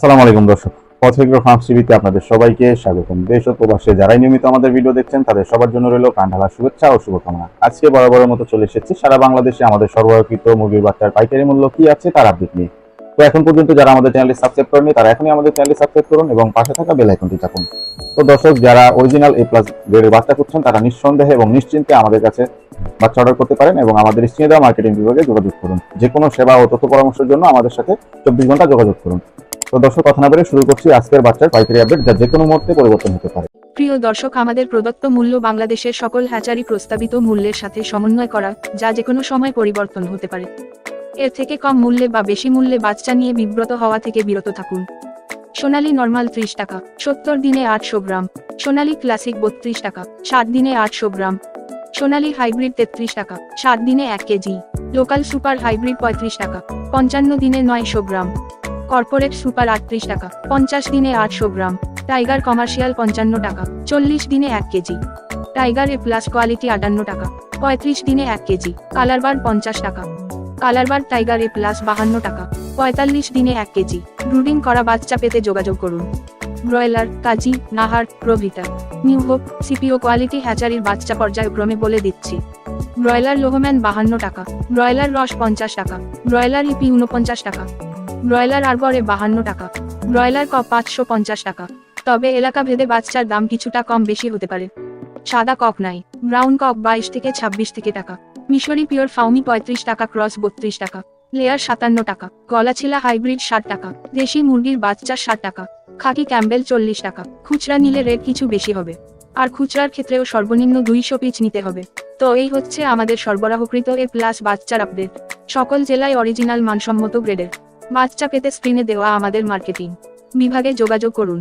আসসালামু আলাইকুম দর্শক পথেগ্র ফার্মস টিভিতে আপনাদের সবাইকে স্বাগতম। দেশ ও প্রবাসে যারাই নিয়মিত আমাদের ভিডিও দেখছেন, তাদের সবার জন্য রইল কান্ডালা শুভেচ্ছা ও শুভকামনা। আজকে বরাবরের মতো চলে এসেছি, সারা বাংলাদেশে আমাদের সরবরাহকৃত মুরগির বাচ্চার পাইকারি মূল্য কি আছে তার আপডেট নিয়ে। তো এখন পর্যন্ত যারা আমাদের চ্যানেলটি সাবস্ক্রাইব করেনি তারা এখনই আমাদের চ্যানেলটি সাবস্ক্রাইব করুন এবং পাশে থাকা বেল আইকনটি চাপুন। তো দর্শক, যারা অরিজিনাল এ প্লাস গ্রেডের বাচ্চা করছেন তারা নিঃসন্দেহে এবং নিশ্চিন্তে আমাদের কাছে বাচ্চা অর্ডার করতে পারেন এবং আমাদের দেওয়া মার্কেটিং বিভাগে যোগাযোগ করুন। যে কোনো সেবা ও তথ্য পরামর্শের জন্য আমাদের সাথে চব্বিশ ঘণ্টা যোগাযোগ করুন। তো দর্শক, কথা না বেড়ে শুরু করছি আজকের বাচ্চার পাইকারি আপডেট যা যে কোনো মুহূর্তে পরিবর্তন হতে পারে। প্রিয় দর্শক, আমাদের প্রদত্ত মূল্য বাংলাদেশের সকল হ্যাচারি প্রস্তাবিত মূল্যের সাথে সমন্বয় করা যা যে কোনো সময় পরিবর্তন হতে পারে। এর থেকে কম মূল্যে বা বেশি মূল্যে বাচ্চা নিয়ে বিব্রত হওয়া থেকে বিরত থাকুন। সোনালী নর্মাল ত্রিশ টাকা, সত্তর দিনে আটশো গ্রাম। সোনালী ক্লাসিক বত্রিশ টাকা, ষাট দিনে আটশো গ্রাম। সোনালী হাইব্রিড তেত্রিশ টাকা, ষাট দিনে এক কেজি। লোকাল সুপার হাইব্রিড পঁয়ত্রিশ টাকা, পঞ্চান্ন দিনে নয়শো গ্রাম। কর্পোরেট সুপার আটত্রিশ টাকা, পঞ্চাশ দিনে আটশো গ্রাম, টাইগার কমার্শিয়াল পঞ্চান্ন টাকা, চল্লিশ দিনে এক KG. Tiger A plus quality আটান্ন টাকা, পঁয়ত্রিশ দিনে এক কেজি কালারবার পঞ্চাশ টাকা। কালারবার টাইগার এ প্লাস বাহান্ন টাকা, পঁয়তাল্লিশ দিনে এক কেজি, ব্রুডিং করা বাচ্চা পেতে যোগাযোগ করুন। ব্রয়লার, কাজী, নাহার, প্রভৃতা, নিউ সিপিও কোয়ালিটি হ্যাচারির বাচ্চা পর্যায়ক্রমে বলে দিচ্ছি। ব্রয়লার লোহম্যান বাহান্ন টাকা, ব্রয়লার রস পঞ্চাশ টাকা, ব্রয়লার ইপি উনপঞ্চাশ টাকা ব্রয়লার আরবরে বাহান্ন টাকা। ব্রয়লার ক পাঁচশো পঞ্চাশ টাকা। তবে এলাকা ভেদে বাচ্চার দাম কিছুটা কম বেশি হতে পারে। সাদা কক নাই। ব্রাউন কক বাইশ থেকে ছাব্বিশ থেকে টাকা। মিশরি পিওর ফাউমি পঁয়ত্রিশ টাকা, ক্রস বত্রিশ টাকা। লেয়ার সাতান্ন টাকা। গলাছিলা হাইব্রিড ষাট টাকা। দেশি মুরগির বাচ্চা ষাট টাকা। খাকি ক্যাম্বেল চল্লিশ টাকা। খুচরা নিলে রেট কিছু বেশি হবে। আর খুচরার ক্ষেত্রেও সর্বনিম্ন দুইশো পিস নিতে হবে। তো এই হচ্ছে আমাদের সরবরাহকৃত এ প্লাস বাচ্চার আপডেট। সকল জেলায় অরিজিনাল মানসম্মত গ্রেডের। বাচ্চা পেতে স্ক্রিনে দেওয়া আমাদের মার্কেটিং বিভাগে যোগাযোগ করুন।